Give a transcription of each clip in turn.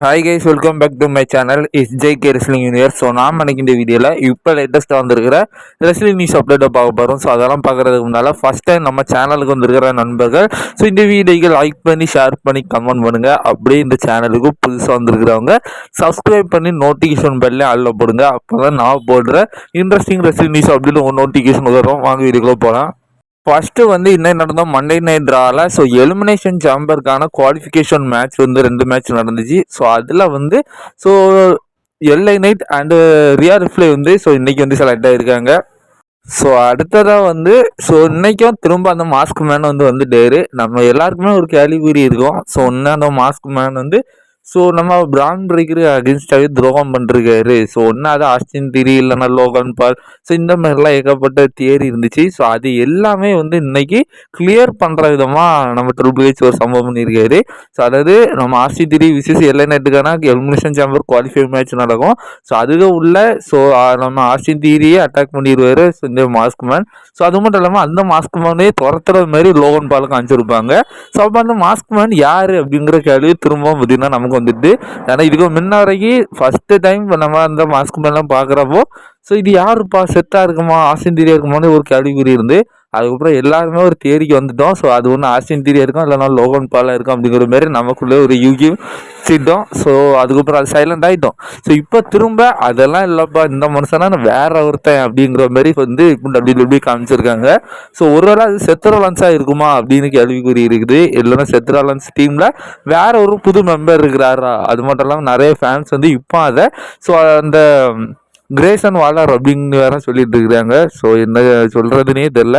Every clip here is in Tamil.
Hi guys welcome back to my channel is J K wrestling junior so நாம் அன்றைக்கி இந்த வீடியோவில் இப்போ லேட்டஸ்ட்டாக வந்திருக்கிற ரெஸ்லிங் நியூஸ் அப்டேட்டை பார்க்க போகிறோம் ஸோ அதெல்லாம் பார்க்குறதுக்கு முன்னால் ஃபஸ்ட் டைம் நம்ம சேனலுக்கு வந்திருக்கிற நண்பர்கள் ஸோ இந்த வீடியோக்கு லைக் பண்ணி ஷேர் பண்ணி கமெண்ட் பண்ணுங்கள் அப்படியே இந்த சேனலுக்கு புதுசாக வந்திருக்கிறவங்க சப்ஸ்கிரைப் பண்ணி நோட்டிஃபிகேஷன் பெல்லே அள்ள போடுங்க. அப்போ தான் நான் போடுற இன்ட்ரெஸ்டிங் ரெஸ்லிங் நியூஸ் அப்படின்னு ஒரு நோட்டிஃபிகேஷன் வரும். வாங்க வீடியோக்குள்ளே போகலாம் ஃபஸ்ட்டு வந்து இன்னும் நடந்தோம்? மண்டே நைட் ட்ராவில் ஸோ எலிமினேஷன் சாம்பருக்கான குவாலிஃபிகேஷன் மேட்ச் வந்து ரெண்டு மேட்ச் நடந்துச்சு. ஸோ அதில் வந்து so LI night and Riya ரிஃப்ளே வந்து ஸோ இன்றைக்கி வந்து செலக்ட் ஆகிருக்காங்க ஸோ அடுத்ததாக வந்து ஸோ இன்றைக்கும் திரும்ப அந்த மாஸ்க் மேன் வந்து வந்துட்டாரு. நம்ம எல்லாருக்குமே ஒரு கேலிகுரி இருக்கும். ஸோ இன்னும் அந்த மாஸ்க் மேன் வந்து ஸோ நம்ம பிராண்ட் பிரேக்கரு அகேன்ஸ்டாகவே துரோகம் பண்ணிருக்காரு ஸோ ஒன்றா அது ஆஸ்டின் திரி இல்லைன்னா லோகன் பால். ஸோ இந்த மாதிரிலாம் ஏகப்பட்ட தியரி இருந்துச்சு. ஸோ அது எல்லாமே வந்து இன்னைக்கு கிளியர் பண்ணுற விதமாக நம்ம ட்ரிபிள் ஹெச் ஒரு சம்பவம் பண்ணியிருக்காரு ஸோ அதாவது நம்ம ஆஸ்டின் திரி விசேஷ எல்லை நெட்டுக்கான எலிமினேஷன் சாம்பர் குவாலிஃபை மேட்ச் நடக்கும். ஸோ அதுக்கு உள்ள ஸோ நம்ம ஆஸ்டின் திரியே அட்டாக் பண்ணிடுவார் ஸோ இந்த மாஸ்க் மேன் ஸோ அது மட்டும் இல்லாமல் அந்த மாஸ்க் மேனே துரத்துற மாதிரி லோகன் பாலுக்கு அனுப்பிச்சிருப்பாங்க ஸோ அப்போ அந்த மாஸ்க் மேன் யார் அப்படிங்கிற கேள்வி திரும்பவும் பார்த்தீங்கன்னா நமக்கு வந்துட்டு. ஆனால் இதுக்கு முன்ன வரைக்கும் ஃபஸ்ட்டு டைம் நம்ம அந்த மாஸ்க் மேலாம் பார்க்குறப்போ ஸோ இது யாருப்பா? செத்தாக இருக்குமா? ஆசிந்திரியா இருக்குமான்னு ஒரு கேள்விக்குறி இருந்து அதுக்கப்புறம் எல்லாருமே ஒரு தேரிக்கு வந்துட்டோம். ஸோ அது ஒன்று ஆஸ்டின் தீரியா இருக்கும் இல்லைனா லோகன் பாலாக இருக்கும் அப்படிங்கிற மாதிரி நமக்குள்ளே ஒரு யூகி சிட்டோம் ஸோ அதுக்கப்புறம் அது சைலண்ட் ஆகிட்டோம் ஸோ இப்போ திரும்ப அதெல்லாம் இல்லைப்பா இந்த மனுஷனா நான் வேற ஒருத்தன் அப்படிங்கிற மாதிரி வந்து இப்போ டபிள்யூ டபிள்யூ காமிச்சிருக்காங்க. ஸோ ஒருவேளை அது செத்ரலன்ஸாக இருக்குமா அப்படின்னு கேள்விக்குறி இருக்குது. இல்லைன்னா செத்ரலன்ஸ் டீமில் வேற ஒரு புது மெம்பர் இருக்கிறாரா? அது மட்டும் இல்லாமல் நிறைய ஃபேன்ஸ் வந்து இப்போ அதை ஸோ அந்த கிரேசன் வாலர் அப்படின்னு வேற சொல்லிட்டு இருக்கிறாங்க ஸோ என்ன சொல்றதுனே தெரில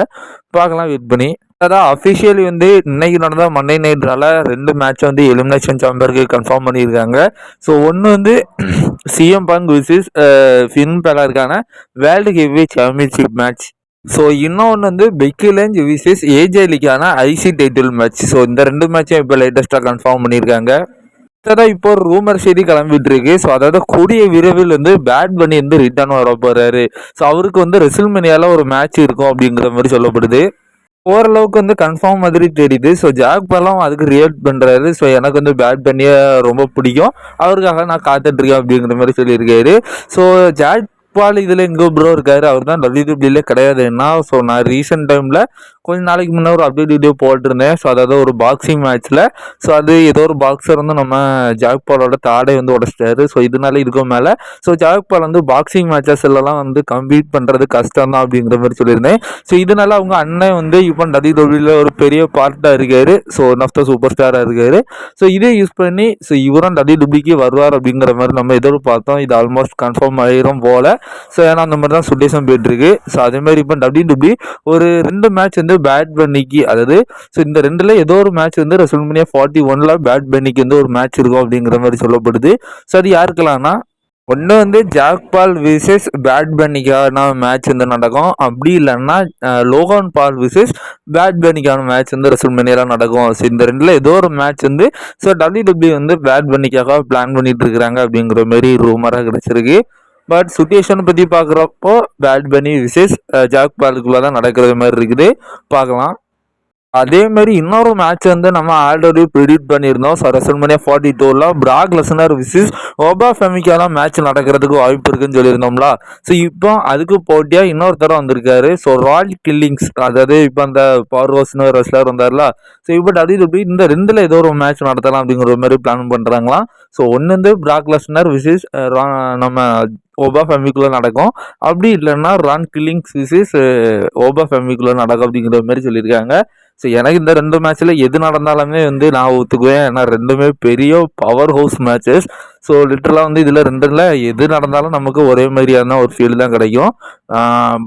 பார்க்கலாம் வெயிட் பண்ணி. அதான் அஃபிஷியலி வந்து இன்னைக்கு நடந்த மண்டே நைட்ரால ரெண்டு மேட்ச் வந்து எலிமினேஷன் சாம்பருக்கு கன்ஃபார்ம் பண்ணியிருக்காங்க. ஸோ ஒன்று வந்து CM bunk versus Finn பேலருக்கான world heavy championship match so இன்னொன்று வந்து பெக்கிலேஞ்ச் விசிஸ் ஏஜேலிக்கான ஐசி டைட்டில் மேட்ச் ஸோ இந்த ரெண்டு மேட்சும் இப்போ லேட்டஸ்ட்டாக கன்ஃபார்ம் பண்ணியிருக்காங்க. தான் இப்போ ஒரு ரூமர் செய்தி கிளம்பிட்டு இருக்கு ஸோ அதாவது கூடிய விரைவில் வந்து பேட் பண்ணி வந்து ரிட்டர்ன் வர போறாரு. ஸோ அவருக்கு வந்து ரெசில்மேனியால ஒரு மேட்ச் இருக்கும் அப்படிங்கிற மாதிரி சொல்லப்படுது. ஓரளவுக்கு வந்து கன்ஃபார்ம் மாதிரி தெரியுது. ஸோ ஜாக் பலம் அதுக்கு ரியாக்ட் பண்ணுறாரு ஸோ எனக்கு வந்து பேட் பண்ணியே ரொம்ப பிடிக்கும். அவருக்காக நான் காத்துட்ருக்கேன் அப்படிங்கிற மாதிரி சொல்லியிருக்காரு. ஸோ ஜாக் பால் இதில் எங்கே ப்ரோ இருக்கார்? அவர் தான் டபிள்யூடபிள்யூலே கிடையாதுன்னா ஸோ நான் ரீசெண்ட் டைமில் கொஞ்ச நாளைக்கு முன்னே ஒரு அப்டேட் வீடியோ போட்டிருந்தேன். ஸோ அதாவது ஒரு பாக்ஸிங் மேட்ச்சில் ஸோ அது ஏதோ ஒரு பாக்ஸர் வந்து நம்ம ஜாக் பாலோட தாடை வந்து உடச்சிட்டாரு. ஸோ இதனால இதுக்கும் மேலே. ஸோ ஜாக் பால் வந்து பாக்ஸிங் மேட்சஸ் எல்லாம் வந்து கம்ப்ளீட் பண்ணுறது கஷ்டம் தான் அப்படிங்கிற மாதிரி சொல்லியிருந்தேன். ஸோ இதனால அவங்க அண்ணன் வந்து இப்போ டபிள்யூடபிள்யூல ஒரு பெரிய பார்ட்டாக இருக்காரு. So one of the super ஸ்டாராக இருக்காரு. ஸோ இதே யூஸ் பண்ணி ஸோ இவரும் டபிள்யூடபிள்யூக்கு வருவார் அப்படிங்கிற மாதிரி நம்ம எதிர்பார்த்தோம். இது ஆல்மோஸ்ட் கன்ஃபார்ம் ஆயிரும் போல். ஸோ ஏன்னா அந்த மாதிரி தான் சுட்டேஷன் போயிட்டுருக்கு. ஸோ அதேமாதிரி இப்போ டபிள்யூ டபிள்யூ ஒரு ரெண்டு மேட்ச் வந்து பேட் பண்ணிக்கு. அதாவது ஸோ இந்த ரெண்டில் ஏதோ ஒரு மேட்ச் வந்து ரெசல்மனியா ஃபார்ட்டி ஒனில் பேட் பண்ணிக்கு வந்து ஒரு மேட்ச் இருக்கும் அப்படிங்கிற மாதிரி சொல்லப்படுது. ஸோ அது யாருக்கலாம்னா ஒன்று வந்து ஜாக் பால் விசஸ் பேட் பண்ணிக்கான மேட்ச் வந்து நடக்கும். அப்படி இல்லைன்னா லோகான் பால் விசஸ் பேட் பண்ணிக்கான மேட்ச் வந்து ரெசல்மேனியெல்லாம் நடக்கும். ஸோ இந்த ரெண்டில் ஏதோ ஒரு மேட்ச் வந்து ஸோ டபிள்யூ டபிள்யூ வந்து பேட் பண்ணிக்காக பிளான் பண்ணிட்டு இருக்கிறாங்க அப்படிங்கிற மாதிரி ரூமராக கிடச்சிருக்கு. பட் சுச்சுவேஷன் பற்றி பார்க்குறப்போ பேட் பண்ணி விசேஷ் ஜாக் பாலுக்குள்ளே தான் நடக்கிற மாதிரி இருக்குது. பார்க்கலாம். அதே மாதிரி இன்னொரு மேட்ச் வந்து நம்ம ஆல்ரெடி ப்ரிடிக்ட் பண்ணியிருந்தோம். ஸோ ரெசல்மனியா ஃபார்ட்டி டூவில் பிராக் லெசனர் விசிஸ் ஓபா ஃபெமிக்காலாம் மேட்ச் நடக்கிறதுக்கு வாய்ப்பு இருக்குன்னு சொல்லியிருந்தோம்ல. ஸோ இப்போ அதுக்கு போட்டியாக இன்னொருத்தர் வந்திருக்காரு. ஸோ ராயல் கில்லிங்ஸ் அதாவது இப்போ அந்த பவர் ரெஸ்லர் வந்தார்ல. ஸோ இப்போ டபிள்யூ இந்த ரெண்டில் ஏதோ ஒரு மேட்ச் நடத்தலாம் அப்படிங்கிற மாதிரி பிளான் பண்ணுறாங்களாம் ஸோ ஒன்று வந்து பிராக் லெஸ்னர் விசிஸ் நம்ம ஓபா ஃபேமிலிக்குள்ளே நடக்கும். அப்படி இல்லைன்னா ரான் கில்லிங்ஸ் விசிஸ் ஓபா ஃபேமிலிக்குள்ளே நடக்கும் அப்படிங்கிற மாதிரி சொல்லியிருக்காங்க. ஸோ எனக்கு இந்த ரெண்டு மேட்ச்சில் எது நடந்தாலுமே வந்து நான் ஒத்துக்குவேன். ஏன்னா ரெண்டுமே பெரிய பவர் ஹவுஸ் மேட்சஸ் ஸோ லிட்டரலாக வந்து இதில் ரெண்டுல எது நடந்தாலும் நமக்கு ஒரே மாதிரியான ஒரு ஃபீல் தான் கிடைக்கும்.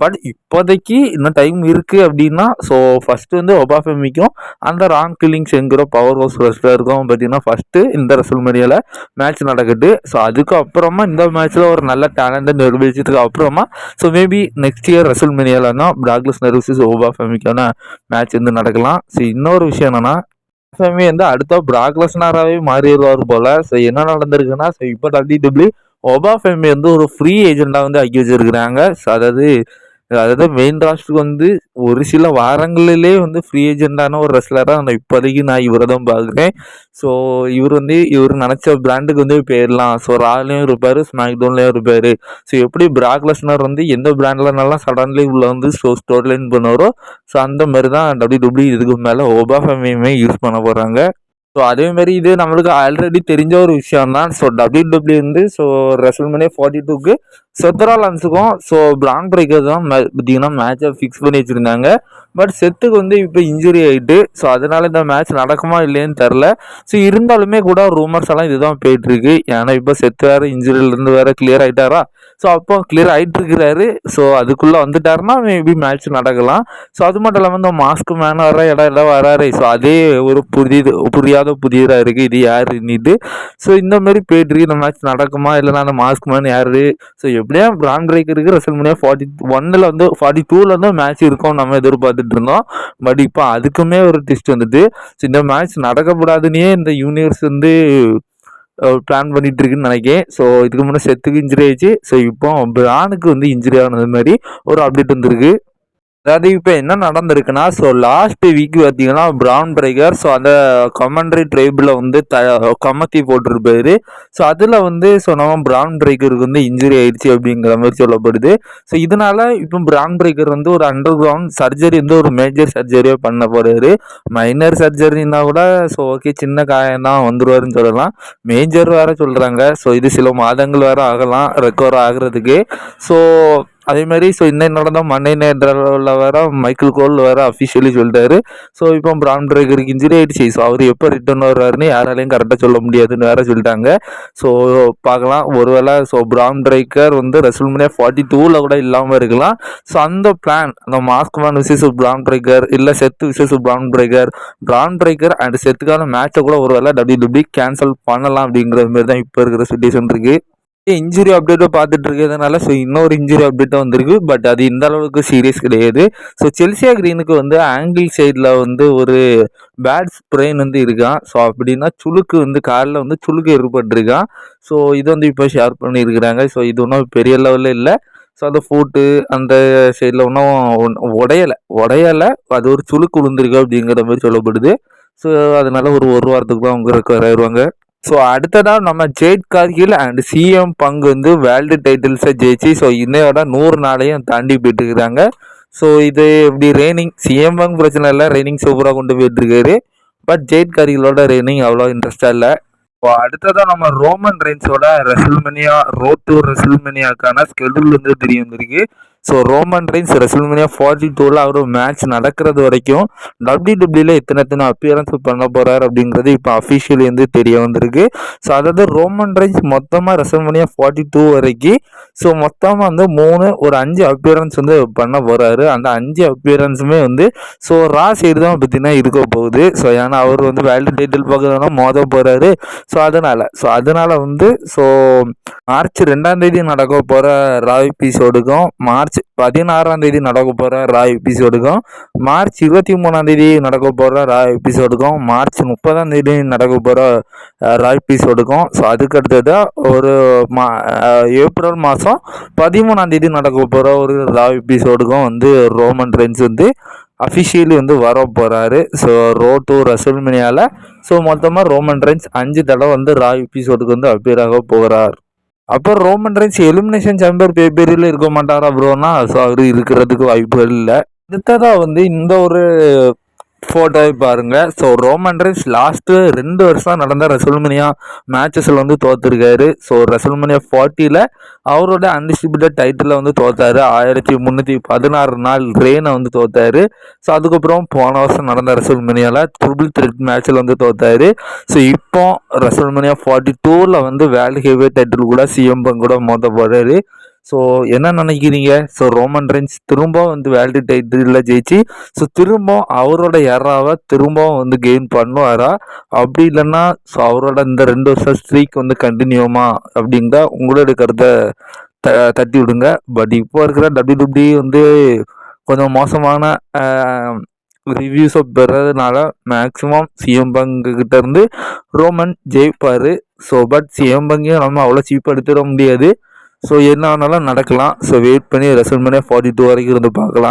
பட் இப்போதைக்கு இன்னும் டைம் இருக்குது அப்படின்னா ஸோ ஃபஸ்ட்டு வந்து ஒபாஃபெமிக்கும் அந்த ராங் கில்லிங்ஸ் என்கிற பவர் ஹவுஸ் ரெஸ்லருக்கும் பார்த்தீங்கன்னா ஃபஸ்ட்டு இந்த ரெசல் மீடியாவில் மேட்ச் நடக்குது. ஸோ அதுக்கப்புறமா இந்த மேட்ச்சில் ஒரு நல்ல டேலண்ட்டை நிரூபிச்சதுக்கு அப்புறமா so maybe next year wrestle மீடியாவில் தான் பிராக்லஸ் நெர்வசிஸ் ஒபாஃபெமிக்கான மேட்ச் வந்து நடக்கலாம். ஸோ இன்னொரு விஷயம் என்னென்னா எஃப்எம்ஏ வந்து அடுத்த பிராக்லஸ்னராகவே மாறிடுவார் போல். ஸோ என்ன நடந்திருக்குன்னா ஸோ இப்போ டபிள்யூ டபிள்யூ ஒபா ஃபேமி வந்து ஒரு ஃப்ரீ ஏஜெண்டாக வந்து ஆக்கி வச்சிருக்கிறாங்க. ஸோ அதாவது அதாவது மெயின் ராஸ்டருக்கு வந்து ஒரு சில வாரங்களிலே வந்து ஃப்ரீ ஏஜெண்டான ஒரு ரெஸ்லராக நான் இப்போதைக்கு நான் இவரை தான் பார்க்குறேன். ஸோ இவர் வந்து இவர் நினச்ச பிராண்டுக்கு வந்து போயிடலாம். ஸோ ராலையும் இருப்பார் ஸ்மாக்டவுன்லேயும் இருப்பார். ஸோ எப்படி பிராக் லெஸ்னர் வந்து எந்த பிராண்ட்லனாலும் சடன்லி உள்ள வந்து ஸோ ஸ்டோர் லைன் பண்ணுவாரோ ஸோ அந்த மாதிரி தான் டபிள்யூ டபிள்யூ இதுக்கு மேலே ஓபா ஃபேமியுமே யூஸ் பண்ண போகிறாங்க ஸோ அதேமாரி இது நம்மளுக்கு ஆல்ரெடி தெரிஞ்ச ஒரு விஷயம் தான் ஸோ டபிள்யூ டபிள்யூ வந்து ஸோ ரெசல்மனே ஃபார்ட்டி டூக்கு செத்தரா லன்ஸுக்கும் ஸோ பிராண்ட் பிரேக்கர் தான் பார்த்தீங்கன்னா மேட்சை ஃபிக்ஸ் பண்ணி வச்சுருந்தாங்க. பட் செத்துக்கு வந்து இப்போ இன்ஜுரி ஆகிட்டு ஸோ அதனால் இந்த மேட்ச் நடக்குமா இல்லைன்னு தெரில ஸோ இருந்தாலுமே கூட ரூமர்ஸ் எல்லாம் இதுதான் போயிட்டுருக்கு. ஏன்னா இப்போ செத்து வேறு இன்ஜுரியிலேருந்து வேறு கிளியர் ஆகிட்டாரா ஸோ அப்போ கிளியர் ஆகிட்டு இருக்கிறாரு ஸோ அதுக்குள்ளே வந்துட்டாருன்னா மேபி மேட்ச் நடக்கலாம். ஸோ அது மட்டும் இல்லாமல் இந்த மாஸ்க் மேன் வர இடம் எல்லாம் வராரு. ஸோ அதே ஒரு புதிது புரியாத புதியதாக இருக்குது இது யார் ஸோ இந்த மாதிரி போயிட்டுருக்கு. இந்த மேட்ச் நடக்குமா இல்லைனா அந்த மாஸ்க் மேன் யார்? ஸோ எப்படியா பிராண்ட் பிரேக்கருக்கு ரெசல் ஃபார்ட்டி ஒன்னில் வந்து ஃபார்ட்டி டூவில் வந்து மேட்ச் இருக்கும் நம்ம எதிர்பார்த்துட்டு இருந்தோம். பட் இப்போ அதுக்குமே ஒரு டெஸ்ட் வந்துட்டு ஸோ இந்த மேட்ச் நடக்கப்படாதுனே இந்த யூனிவர்ஸ் வந்து பிளான் பண்ணிட்டு இருக்குன்னு நினைக்கிறேன். ஸோ இதுக்கு முன்னே செத்துக்கு இன்ஜுரி ஆயிடுச்சு. ஸோ இப்போ பிரானுக்கு வந்து இன்ஜுரி ஆனது மாதிரி ஒரு அப்டேட் வந்திருக்கு. அதாவது இப்போ என்ன நடந்திருக்குன்னா ஸோ லாஸ்ட் வீக் பார்த்தீங்கன்னா ப்ரவுன் பிரேக்கர் ஸோ அந்த கமெண்ட்ரி ட்ரைபில் வந்து த கமத்தி போட்டிருப்பாரு. ஸோ அதில் வந்து ஸோ நம்ம ப்ரௌன் பிரேக்கருக்கு வந்து இன்ஜுரி ஆயிடுச்சு அப்படிங்கிற மாதிரி சொல்லப்படுது. ஸோ இதனால இப்போ ப்ரௌன் பிரேக்கர் வந்து ஒரு அண்டர் கிரவுண்ட் சர்ஜரி வந்து ஒரு மேஜர் சர்ஜரியாக பண்ண போகிறாரு மைனர் சர்ஜரின்னா கூட ஸோ ஓகே சின்ன காயம் தான் வந்துடுவாருன்னு சொல்லலாம். மேஜர் வேறு சொல்கிறாங்க ஸோ இது சில மாதங்கள் வேறு ஆகலாம் ரெக்கவர் ஆகிறதுக்கு. ஸோ அதே மாதிரி ஸோ இன்னும் நடந்தால் மண்டே நேற்றில் வர மைக்கேல் கோல் வர அஃபிஷியலி சொல்லிட்டாரு. ஸோ இப்போ பிரான் பிரேக்கருக்கு இன்ஜுரி ஆயிடுச்சு. ஸோ அவர் எப்போ ரிட்டர்ன் வர்றாருன்னு யாராலையும் கரெக்டாக சொல்ல முடியாதுன்னு வேற சொல்லிட்டாங்க. ஸோ பார்க்கலாம். ஒருவேளை ஸோ பிரான் பிரேக்கர் வந்து ரெசல்மனியா ஃபார்ட்டி டூவில் கூட இல்லாமல் இருக்கலாம். ஸோ அந்த பிளான் அந்த மாஸ்க் மேன் விசேஷ பிரான் பிரேக்கர் இல்லை Seth versus Bron breaker Bron breaker and செத்துக்கான மேட்சை கூட ஒருவேளை டபிள்யூ டபிள்யூ கேன்சல் பண்ணலாம் அப்படிங்கிற மாதிரி தான் இப்போ இருக்கிற சுச்சுவேஷன் இருக்குது இன்ஜுரி அப்டேட்டும் பார்த்துட்டு இருக்கிறதுனால ஸோ இன்னொரு இன்ஜுரி அப்டேட்டும் வந்திருக்கு. பட் அது இந்த அளவுக்கு சீரியஸ் கிடையாது. ஸோ செல்சியா கிரீனுக்கு வந்து ஆங்கிள் சைடில் வந்து ஒரு பேட் ஸ்ப்ரெயின் வந்து இருக்கான். ஸோ அப்படின்னா சுளுக்கு வந்து காலில் வந்து சுளுக்கு ஏற்பட்டுருக்கான். ஸோ இது வந்து இப்போ ஷேர் பண்ணியிருக்கிறாங்க. ஸோ இது ஒன்றும் பெரிய லெவலில் இல்லை. ஸோ அந்த ஃபோட்டு அந்த சைடில் ஒன்றும் உடையலை. உடையலை அது ஒரு சுளுக்கு விழுந்திருக்கு அப்படிங்கிற மாதிரி சொல்லப்படுது. ஸோ அதனால ஒரு ஒரு வாரத்துக்கு தான் அவங்க ரெக்கவர் ஆயிடுவாங்க ஸோ அடுத்ததாக நம்ம ஜெயிட் கார்கில் அண்ட் சிஎம் பங்கு வந்து வேர்ல்டு டைட்டில்ஸை ஜெயிச்சு ஸோ இன்னையோட நூறு நாளையும் தாண்டி போயிட்டு இருக்கிறாங்க ஸோ இது இப்படி ரெய்னிங் சிஎம் பங்க் பிரச்சனை இல்லை ரெய்னிங் சூப்பராக கொண்டு போயிட்டுருக்காரு. பட் ஜெயிட் கார்கிலோட ரெய்னிங் அவ்வளோ இன்ட்ரெஸ்டாக இல்லை. இப்போ அடுத்ததாக நம்ம ரோமன் ரெயின்ஸோட ரெசல்மெனியா ரோட் டு ரெசல்மெனியாக்கான ஸ்கெடியூல் வந்து தெரிய வந்திருக்கு. So Roman Reigns WrestleMania forty டூவில் அவர் மேட்ச் நடக்கிறது வரைக்கும் டபிள்யூ டபிள்யூல எத்தனை எத்தனை அப்பியரன்ஸ் பண்ண போகிறார் அப்படிங்கிறது இப்போ அஃபிஷியலி வந்து தெரிய வந்திருக்கு. ஸோ அதாவது ரோமன் ரெயின்ஸ் மொத்தமாக ரெசல்மெனியா ஃபார்ட்டி டூ வரைக்கும் ஸோ மொத்தமாக வந்து மூணு ஒரு அஞ்சு அப்பியரன்ஸ் வந்து பண்ண போகிறாரு அந்த அஞ்சு அப்பியரன்ஸுமே வந்து ஸோ ரா சைடு தான் பார்த்தீங்கன்னா இருக்க போகுது. ஸோ ஏன்னா அவர் வந்து வேர்ல்டு டைட்டில் பார்க்கறதுனா மோத போகிறாரு ஸோ அதனால் ஸோ அதனால் வந்து ஸோ மார்ச் ரெண்டாம் தேதி நடக்க போகிற ராவி எபிசோடுக்கும் மார்ச் பதினாறாம் தேதி நடக்க போகிற ரா எபிசோடுக்கும் மார்ச் இருபத்தி மூணாம் தேதி நடக்க போகிற ரா எபிசோடுக்கும் மார்ச் முப்பதாம் தேதி நடக்க போகிற ரா எபிசோடுக்கும் ஸோ அதுக்கு ஒரு மா ஏப்ரல் மாதம் பதிமூணாம் தேதி நடக்க போகிற ஒரு ரா எபிசோடுக்கும் வந்து ரோமன் ரென்ஸ் வந்து அஃபிஷியலி வந்து வர போகிறாரு ஸோ ரோ டூ ரசல்மினியாவில் ஸோ மொத்தமாக ரோமன் ரென்ஸ் அஞ்சு தடவை வந்து ரா எபிசோடுக்கு வந்து அப்பியராக போகிறார். அப்புறம் ரோமன் ரைன்ஸ் எலிமினேஷன் சாம்பியர் பேப்பரியில் இருக்க மாட்டாரா ப்ரோனா ஸோ அவர் இருக்கிறதுக்கு வாய்ப்புகள் இல்லை. அடுத்ததாக வந்து இந்த ஒரு ஃபோட்டோவை பாருங்கள் ஸோ ரோமன் ரென்ஸ் லாஸ்ட்டு ரெண்டு வருஷம் நடந்த ரெசல்மனியா மேட்சஸில் வந்து தோற்றுருக்காரு ஸோ ரெசல்மனியா ஃபார்ட்டியில் அவரோட அன்டிஸ்டிபியூட்டட் டைட்டிலில் வந்து தோற்றாரு ஆயிரத்தி முந்நூற்றி பதினாறு நாள் ரெயினை வந்து தோற்றாரு ஸோ அதுக்கப்புறம் போன வருஷம் நடந்த ரெசல்மனியாவில் ட்ரிபிள் த்ரெட் மேட்ச்சில் வந்து தோற்றாரு ஸோ இப்போ ரெசல்மனியா ஃபார்ட்டி டூவில் வந்து வேர்ல்டு ஹெவி டைட்டில் கூட சிஎம் கூட மோத போகிறாரு ஸோ என்ன நினைக்கிறீங்க? ஸோ ரோமன் ரெயின்ஸ் திரும்ப வந்து வேர்ல்டு டைட்டில் ஜெயிச்சு ஸோ திரும்ப அவரோட எறாவை திரும்ப வந்து கெயின் பண்ணுவாரா? அப்படி இல்லைன்னா ஸோ அவரோட இந்த ரெண்டு வருஷம் ஸ்ட்ரீக் வந்து கண்டினியூமா அப்படிங்கிற உங்களோட கருத்தை த தட்டி விடுங்க. பட் இப்போ இருக்கிற டபிள்யூ வந்து கொஞ்சம் மோசமான ரிவ்யூஸை பெறதுனால மேக்ஸிமம் சிஎம் பங்குக்கிட்ட இருந்து ரோமன் ஜெயிப்பார். ஸோ பட் சிஎம் பங்கையும் நம்ம அவ்வளோ சீப்பாக எடுத்துட முடியாது. ஸோ என்ன ஆனாலும் நடக்கலாம். ஸோ வெயிட் பண்ணி ரெசல்மேனியா ஃபார்ட்டி டூ வரைக்கும் இருந்து பார்க்கலாம்.